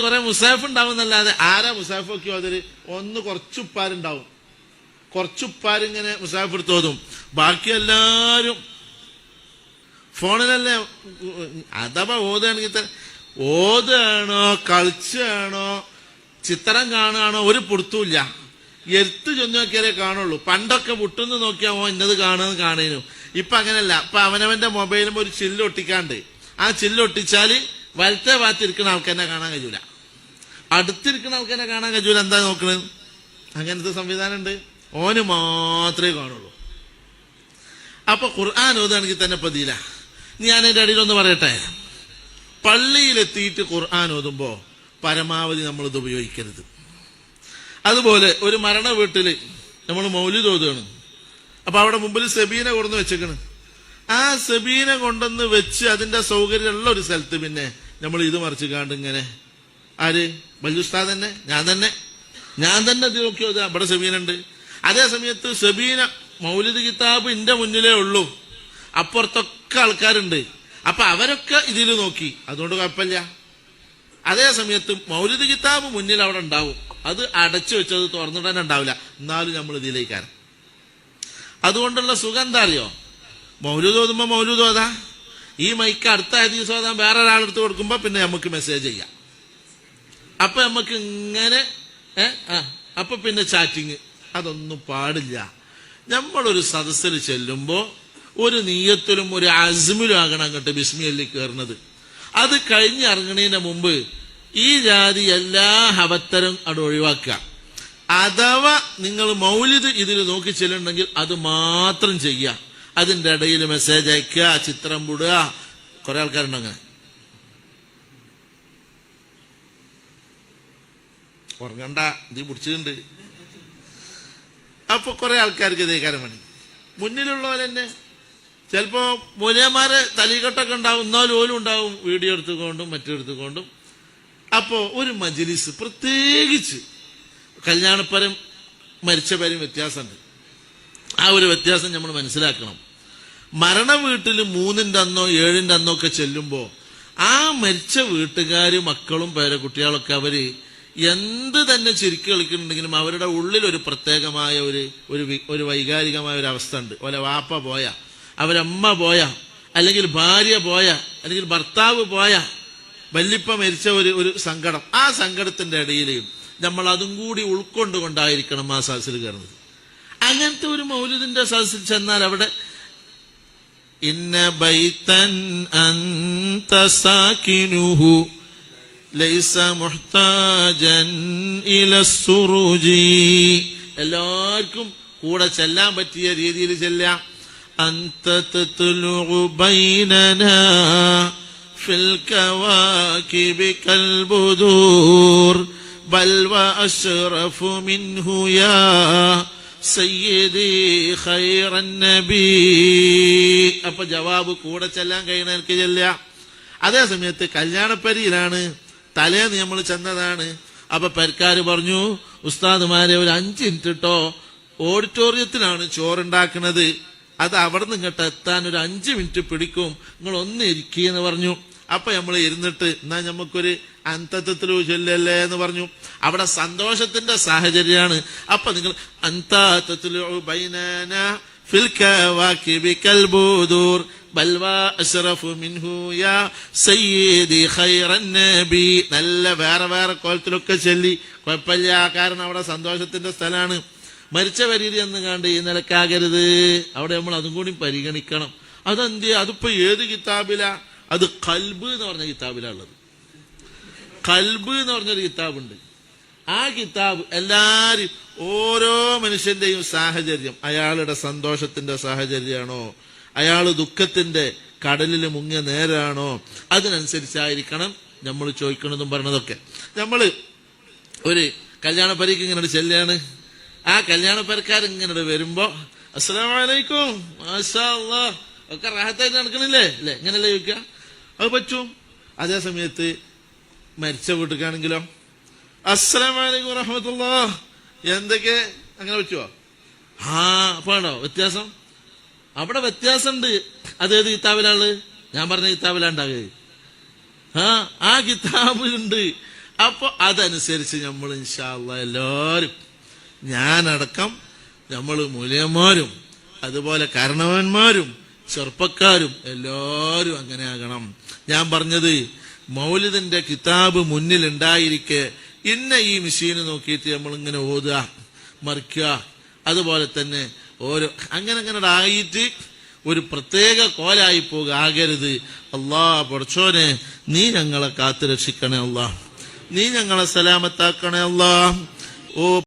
കുറെ മുസാഫ് ഉണ്ടാവുന്നല്ലാതെ ആരാ മുസാഫ് ഒക്കെ അതിൽ ഒന്ന് കുറച്ചുപ്പാരുണ്ടാവും കുറച്ചുപ്പാരിങ്ങനെ മുസാഫ് എടുത്ത് ഓതും. ബാക്കി എല്ലാരും ഫോണിലല്ലേ അഥവാ ഓതുകയാണെങ്കിൽ ഓതുകയാണോ കളിച്ചാണോ ചിത്രം കാണുകയാണോ ഒരു പുറത്തുമില്ല. എരുത്ത് ചെന്ന് നോക്കിയാലേ കാണുള്ളൂ. പണ്ടൊക്കെ മുട്ടുന്ന് നോക്കിയാൽ ഓ ഇന്നത് കാണുന്നത് കാണേനു. ഇപ്പൊ അങ്ങനെയല്ല ഇപ്പൊ അവനവന്റെ മൊബൈലും ഒരു ചില്ല് ഒട്ടിക്കാണ്ട്. ആ ചില്ല് ഒട്ടിച്ചാൽ വലത്തെ ഭാഗത്തിരിക്കുന്ന ആൾക്കാരെ കാണാൻ കഴിയൂല. അടുത്തിരിക്കുന്ന ആൾക്കാരെ കാണാൻ കഴിയൂല. എന്താ നോക്കണത് അങ്ങനത്തെ സംവിധാനം ഉണ്ട് ഓന് മാത്രമേ കാണുള്ളൂ. അപ്പൊ ഖുർആൻ ഓതാണെങ്കിൽ തന്നെ പതിയില്ല ഞാൻ എന്റെ അടിയിൽ ഒന്ന് പറയട്ടെ? പള്ളിയിലെത്തിയിട്ട് ഖുർആൻ ഓതുമ്പോ പരമാവധി നമ്മൾ ഇത് ഉപയോഗിക്കരുത്. അതുപോലെ ഒരു മരണ വീട്ടിൽ നമ്മൾ മൗലിദ് ഓതുകയാണ്. അപ്പൊ അവിടെ മുമ്പിൽ സെബീന കൊണ്ടുവന്ന് വെച്ചേക്കണ്. ആ സെബീന കൊണ്ടുവന്ന് വെച്ച് അതിന്റെ സൗകര്യമുള്ള ഒരു സ്ഥലത്ത് പിന്നെ നമ്മൾ ഇത് മറിച്ച് കാണ്ട് ഇങ്ങനെ. ആര്? ബലുസ്താ തന്നെ? ഞാൻ തന്നെ. ഞാൻ തന്നെ ഇത് നോക്കി ഓതുക അവിടെ സെബീനുണ്ട്. അതേ സമയത്ത് സെബീന മൗലിദ് കിതാബ് എന്റെ മുന്നിലേ ഉള്ളൂ. അപ്പുറത്തൊക്കെ ആൾക്കാരുണ്ട്. അപ്പൊ അവരൊക്കെ ഇതിൽ നോക്കി. അതുകൊണ്ട് കുഴപ്പമില്ല. അതേ സമയത്ത് മൗലിദ് കിതാബ് മുന്നിൽ അവിടെ ഉണ്ടാവും. അത് അടച്ചു വെച്ചത് തുറന്നിടാൻ ഉണ്ടാവില്ല. എന്നാലും നമ്മൾ ഇതിലേക്കാണ്. അതുകൊണ്ടുള്ള സുഖം എന്താ അറിയോ? മൗലൂദ് ഓതുമ്പോ മൗലൂദ് ഓതാ. ഈ മൈക്ക് അടുത്ത ഹദീസ് ഓതാൻ വേറെ ഒരാളെടുത്ത് കൊടുക്കുമ്പോൾ പിന്നെ നമുക്ക് മെസ്സേജ് ചെയ്യാം. അപ്പൊ നമുക്ക് ഇങ്ങനെ അപ്പൊ പിന്നെ ചാറ്റിങ് അതൊന്നും പാടില്ല. നമ്മളൊരു സദസ്സിൽ ചെല്ലുമ്പോൾ ഒരു നീയത്തിലും ഒരു അസ്മിലും ആകണം അങ്ങോട്ട് ബിസ്മിയല്ലി കയറുന്നത് അത് കഴിഞ്ഞ് ഇറങ്ങണതിന് മുമ്പ് ഈ ജാതി എല്ലാ ഹവത്തരും അവിടെ ഒഴിവാക്കുക. അഥവാ നിങ്ങൾ മൗലിത് ഇതിൽ നോക്കി ചെല്ലുണ്ടെങ്കിൽ അത് മാത്രം ചെയ്യുക. അതിന്റെ ഇടയിൽ മെസ്സേജ് അയക്കുക ചിത്രം വിടുക. കുറെ ആൾക്കാരുണ്ട് അങ്ങനെ. ഉറങ്ങണ്ട ഇത് പിടിച്ചിട്ടുണ്ട്. അപ്പൊ കുറെ ആൾക്കാർക്ക് ഇതേക്കാരം പണി മുന്നിലുള്ളവരെന്നെ ചിലപ്പോ മൂലയന്മാരെ തലികെട്ടൊക്കെ ഉണ്ടാവും. എന്നാലും ഓലും ഉണ്ടാവും. വീഡിയോ എടുത്തുകൊണ്ടും മറ്റെടുത്തുകൊണ്ടും അപ്പോ ഒരു മജ്ലിസ് പ്രത്യേകിച്ച് കല്യാണപ്പരം മരിച്ചപരം വ്യത്യാസമുണ്ട്. ആ ഒരു വ്യത്യാസം നമ്മൾ മനസ്സിലാക്കണം. മരണ വീട്ടിൽ മൂന്നിന്റെ അന്നോ ഏഴിന്റെ അന്നോ ഒക്കെ ചെല്ലുമ്പോ ആ മരിച്ച വീട്ടുകാർ മക്കളും പേരക്കുട്ടികളൊക്കെ അവർ എന്ത് തന്നെ ചിരിക്കി കളിക്കുന്നുണ്ടെങ്കിലും അവരുടെ ഉള്ളിൽ ഒരു പ്രത്യേകമായ ഒരു ഒരു ഒരു വൈകാരികമായ ഒരു അവസ്ഥ ഉണ്ട്. ഓലെ വാപ്പ പോയ അവരമ്മ പോയ അല്ലെങ്കിൽ ഭാര്യ പോയ അല്ലെങ്കിൽ ഭർത്താവ് പോയ വല്ലിപ്പ മരിച്ച ഒരു ഒരു സങ്കടം. ആ സങ്കടത്തിന്റെ ഇടയിൽ നമ്മൾ അതും കൂടി ഉൾക്കൊണ്ടുകൊണ്ടായിരിക്കണം ആ സദസ്സിൽ കയറുന്നത്. അങ്ങനത്തെ ഒരു മൗലിദിന്റെ സദസ്സിൽ ചെന്നാൽ അവിടെ ഇന്ന ബൈത്തൻ അന്ത സാക്കിനുഹു ലൈസ മുഹ്താജൻ ഇല സുറുജി. എല്ലാവർക്കും കൂടെ ചെല്ലാൻ പറ്റിയ രീതിയിൽ ചെല്ലാം അന്ത തത്ലുഉ ബൈനനാ ഫിൽ കവാകിബി കൽബുദൂർ. ബൽ വഅശ്റഫു മിൻഹു യാ സയ്യിദി ഖൈറൻ നബി. അപ്പൊ ജവാബ് കൂടെ ചെല്ലാൻ കഴിയണ ചെല്ല അതേ സമയത്ത് കല്യാണപ്പരിയിലാണ്. തലേന്ന് നമ്മൾ ചെന്നതാണ്. അപ്പൊ പെരക്കാര് പറഞ്ഞു ഉസ്താദുമാരെ ഒരു അഞ്ച് മിനിറ്റ് ഇട്ടോ ഓഡിറ്റോറിയത്തിലാണ് ചോറുണ്ടാക്കുന്നത് അത് അവിടെ നിന്ന് ഇങ്ങോട്ട് എത്താൻ ഒരു അഞ്ച് മിനിറ്റ് പിടിക്കും. നിങ്ങൾ ഒന്ന് ഇരിക്കുകയെന്ന് പറഞ്ഞു. അപ്പൊ നമ്മൾ ഇരുന്നിട്ട് എന്നാ നമുക്കൊരു അന്തത്വത്തിൽ ചൊല്ലല്ലേ എന്ന് പറഞ്ഞു. അവിടെ സന്തോഷത്തിന്റെ സാഹചര്യമാണ്. അപ്പൊ നിങ്ങൾ അന്തത്വത്തിലു ബൈനാന നല്ല വേറെ വേറെ കോലത്തിലൊക്കെ ചൊല്ലി. കുഴപ്പമില്ല കാരണം അവിടെ സന്തോഷത്തിന്റെ സ്ഥലമാണ്. മരിച്ച വരീതി എന്ന് കണ്ട് ഈ നിലക്കാകരുത് അവിടെ നമ്മൾ അതും കൂടി പരിഗണിക്കണം. അതെന്ത് അതിപ്പോ ഏത് കിതാബില? അത് കൽബ് എന്ന് പറഞ്ഞ കിതാബിലുള്ളത് കൽബ് എന്ന് പറഞ്ഞൊരു കിതാബുണ്ട്. ആ കിതാബ് എല്ലാരും ഓരോ മനുഷ്യന്റെയും സാഹചര്യം. അയാളുടെ സന്തോഷത്തിന്റെ സാഹചര്യമാണോ? അയാൾ ദുഃഖത്തിന്റെ കടലിൽ മുങ്ങിയ നേരാണോ? അതിനനുസരിച്ചായിരിക്കണം നമ്മൾ ചോദിക്കണതും പറഞ്ഞതൊക്കെ. നമ്മൾ ഒരു കല്യാണ പരിക്ക് ഇങ്ങനെ ചെല്ലാണ്. ആ കല്യാണ പരക്കാർ ഇങ്ങനെ വരുമ്പോ അസ്സലാമലൈക്കും ഒക്കെ റാഹത്തായിട്ട് നടക്കണില്ലേ? അല്ലെ? ഇങ്ങനല്ലേ ചോദിക്കുക അത് പറ്റും. അതേ സമയത്ത് മരിച്ച വീട്ടിക്കാണെങ്കിലോ അസ്സലാമലൈക്കും വറഹമത്തുള്ള. എന്തൊക്കെ? അങ്ങനെ പറ്റുമോ ആ അപ്പൊ ആണോ വ്യത്യാസം? അവിടെ വ്യത്യാസമുണ്ട്. അതേത് കിതാബിലാണ്? ഞാൻ പറഞ്ഞ കിതാബിലാ ഉണ്ടാകുക ആ ആ കിതാബിലുണ്ട്. അപ്പൊ അതനുസരിച്ച് നമ്മൾ ഇൻഷാല്ല എല്ലാവരും ഞാനടക്കം നമ്മൾ മൂല്യന്മാരും അതുപോലെ കാരണവന്മാരും ചെറുപ്പക്കാരും എല്ലാവരും അങ്ങനെ ആകണം. ഞാൻ പറഞ്ഞത് മൗലിദിന്റെ കിതാബ് മുന്നിൽ ഉണ്ടായിരിക്കെ ഇന്ന ഈ മെഷീന് നോക്കിയിട്ട് നമ്മൾ ഇങ്ങനെ ഓതുക മറിക്കുക അതുപോലെ തന്നെ ഓരോ അങ്ങനെ അങ്ങനെ ആയിട്ട് ഒരു പ്രത്യേക കോലായി പോകുക ആകരുത്. അള്ളാ പൊടച്ചോനെ നീ ഞങ്ങളെ കാത്തു രക്ഷിക്കണേ അള്ളാ നീ ഞങ്ങളെ സലാമത്താക്കണേ അള്ളാ ഓ